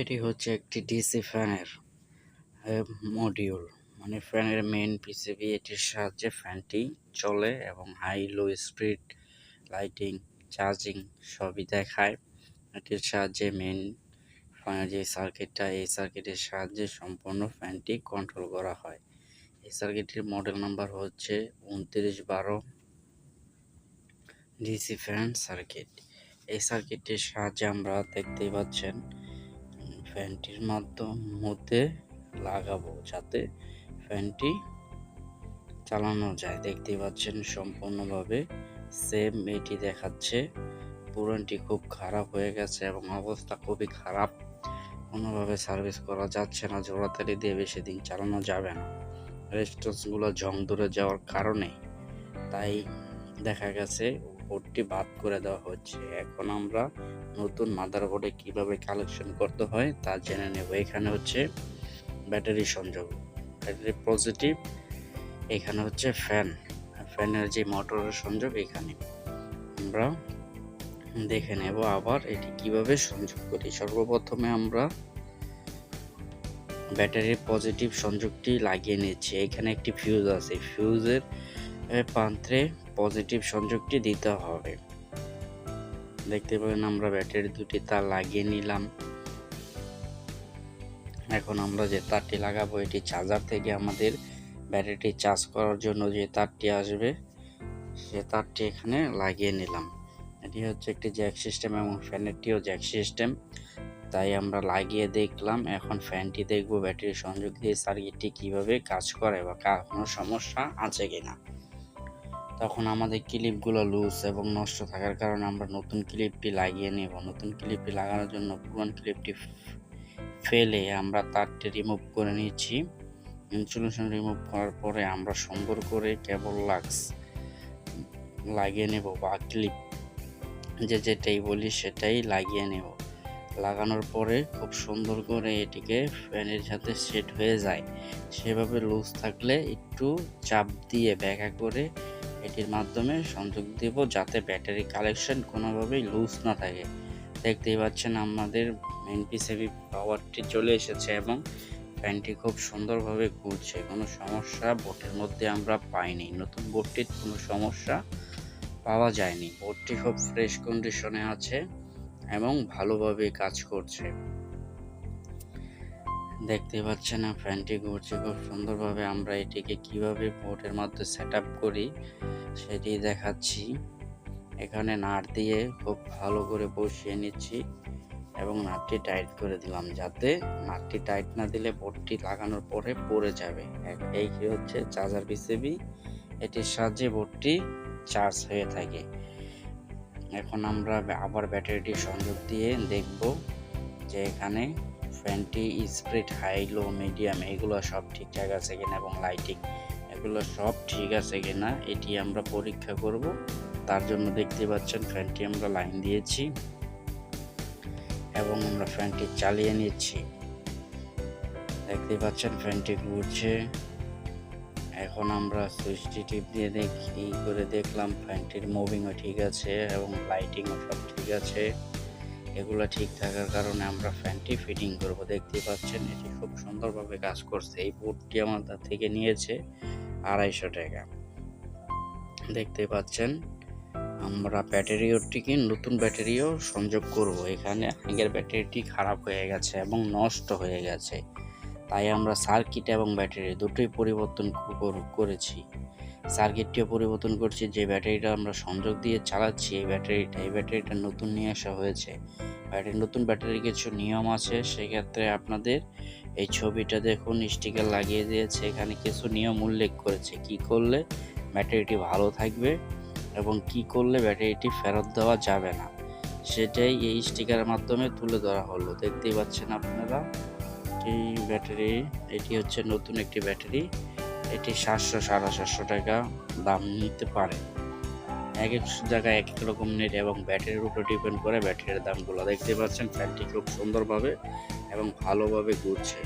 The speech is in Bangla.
এটি হচ্ছে একটি ডিসি ফ্যানের মডিউল মানে ফ্যানের মেইন পিসিবি এটির সাহায্যে ফ্যানটি চলে এবং high low speed lighting charging সবই দেখায়। এটির সাহায্যে মেইন ফ্যানের যে সার্কিটটা এই সার্কিটের সাহায্যে সম্পূর্ণ ফ্যানটি কন্ট্রোল করা হয়। এই সার্কিটের মডেল নাম্বার হচ্ছে উনত্রিশ বারো ডিসি ফ্যান সার্কিট। এই সার্কিটের সাহায্যে আমরা দেখতেই পাচ্ছেন ফ্যানটির মাধ্যম মধ্যে লাগাবো যাতে ফ্যানটি চালানো যায়। দেখতে পাচ্ছেন সম্পূর্ণভাবে সেম এটি দেখাচ্ছে। পুরনটি খুব খারাপ হয়ে গেছে এবং অবস্থা খুবই খারাপ। কোনোভাবে সার্ভিস করা যাচ্ছে না জোড়াতালি দিয়ে বেশি দিন চালানো যাবে না। রেস্টসগুলো জং ধরে যাওয়ার কারণে। তাই দেখা গেছে বোর্ডটি বাদ করে দেওয়া হচ্ছে। এখন আমরা নতুন মাদারবোর্ডে কীভাবে কালেকশন করতে হয় তা জেনে নেব। এখানে হচ্ছে ব্যাটারি সংযোগ, ব্যাটারি পজিটিভ এখানে হচ্ছে ফ্যান ফ্যানের যে মোটরের সংযোগ এখানে। আমরা দেখে নেব আবার এটি কীভাবে সংযোগ করি। সর্বপ্রথমে আমরা ব্যাটারির পজিটিভ সংযোগটি লাগিয়ে নিচ্ছি। এখানে একটি ফিউজ আছে। ফিউজের প্রান্তে পজিটিভ সংযোগটি দিতে হবে। দেখতে পাবেন আমরা ব্যাটারি দুটি তার লাগিয়ে নিলাম। এখন আমরা যে তারটি লাগাবো, এটি চার্জার থেকে আমাদের ব্যাটারিটি চার্জ করার জন্য যে তারটি আসবে, সে তারটি এখানে লাগিয়ে নিলাম। এটি হচ্ছে একটি জ্যাক সিস্টেম এবং ফ্যানেরটিও জ্যাক সিস্টেম তাই আমরা লাগিয়ে দেখলাম, এখন ফ্যানটি দেখব ব্যাটারি সংযোগ দিয়ে সার্কিটটি কীভাবে কাজ করে বা কোনো সমস্যা আছে কিনা। তখন আমাদের ক্লিপগুলো লুজ এবং নষ্ট থাকার কারণে আমরা নতুন ক্লিপটি লাগিয়ে নেব। নতুন ক্লিপটি লাগানোর জন্য পুরান ক্লিপটি ফেলে আমরা তারটি রিমুভ করে নিচ্ছি। ইনসুলেশন রিমুভ করার পরে আমরা সুন্দর করে কেবল লাক্স লাগিয়ে নেব বা ক্লিপ যে যেটাই বলি সেটাই লাগিয়ে নেব। লাগানোর পরে খুব সুন্দর করে এটিকে ফ্যানের সাথে সেট হয়ে যায়। সেভাবে লুজ থাকলে একটু চাপ দিয়ে ব্যাকা করে এটির মাধ্যমে সংযোগ দেব যাতে ব্যাটারি কালেকশন কোনোভাবেই লুজ না থাকে। দেখতেই পাচ্ছেন আমাদের মেন পিসিবি পাওয়ারটি চলে এসেছে এবং ফ্যানটি খুব সুন্দরভাবে ঘুরছে। কোনো সমস্যা বোটের মধ্যে আমরা পাইনি। নতুন বোটটির কোনো সমস্যা পাওয়া যায়নি। বোটটি খুব ফ্রেশ কন্ডিশনে আছে এবং ভালোভাবে কাজ করছে। দেখতে পাচ্ছেন না, ফ্যানটি ঘুরছে খুব সুন্দরভাবে। আমরা এটিকে কীভাবে বোর্ডের মধ্যে সেট করি সেটি দেখাচ্ছি। এখানে নাট দিয়ে খুব ভালো করে বসিয়ে নিচ্ছি এবং নাটটি টাইট করে দিলাম যাতে নাটটি টাইট না দিলে বোর্ডটি লাগানোর পরে পড়ে যাবে। এই হচ্ছে? চার্জার পিসিবি, এটির সাহায্যে বোর্ডটি চার্জ হয়ে থাকে। এখন আমরা আবার ব্যাটারিটি সংযোগ দিয়ে দেখব যে এখানে ফ্যানটি স্প্রিট হাই, লো, মিডিয়াম, এগুলো সব ঠিকঠাক আছে কিনা এবং লাইটিং, এগুলো সব ঠিক আছে কিনা, এটি আমরা পরীক্ষা করব। তার জন্য দেখতে পাচ্ছেন ফ্যানটি আমরা লাইন দিয়েছি এবং আমরা ফ্যানটি চালিয়ে নিচ্ছি। দেখতে পাচ্ছেন ফ্যানটি ঘুরছে। এখন আমরা সুইচটি টিপ দিয়ে দেখি করে দেখলাম, ফ্যানটির মুভিংও ঠিক আছে এবং লাইটিংও সব ঠিক আছে। এগুলো ঠিক থাকার কারণে আমরা ফ্যানটি ফিটিং করব। দেখতে পাচ্ছেন এটি খুব সুন্দরভাবে কাজ করছে। এই বোর্ডটি তার থেকে নিয়েছে আড়াইশো টাকা। দেখতে পাচ্ছেন, আমরা ব্যাটারিওটিকে, নতুন ব্যাটারিও সংযোগ করব। এখানে আগের ব্যাটারিটি খারাপ হয়ে গেছে এবং নষ্ট হয়ে গেছে। তাই আমরা সার্কিট এবং ব্যাটারি দুটোই পরিবর্তন করেছি। সার্কিটটিও পরিবর্তন করছি, যে ব্যাটারিটা আমরা সংযোগ দিয়ে চালাচ্ছি, এই ব্যাটারিটা এই ব্যাটারিটা নতুন নিয়ে আসা হয়েছে। ব্যাটারি নতুন ব্যাটারির কিছু নিয়ম আছে, সেক্ষেত্রে আপনাদের এই ছবিটা দেখুন স্টিকার লাগিয়ে দিয়েছে, এখানে কিছু নিয়ম উল্লেখ করেছে, কি করলে ব্যাটারিটি ভালো থাকবে এবং কি করলে ব্যাটারিটি ফেরত দেওয়া যাবে না। সেটাই এই স্টিকারের মাধ্যমে তুলে ধরা হলো। দেখতেই পাচ্ছেন আপনারা। এই ব্যাটারি, এটি হচ্ছে নতুন একটি ব্যাটারি। এটি সাতশো, সাড়ে সাতশো টাকা দাম নিতে পারে। এক এক জায়গায় এক এক রকম নেট এবং ব্যাটারির উপর ডিপেন্ড করে ব্যাটারির দামগুলো। দেখতে পাচ্ছেন, ফ্যানটি খুব সুন্দরভাবে এবং ভালোভাবে ঘুরছে।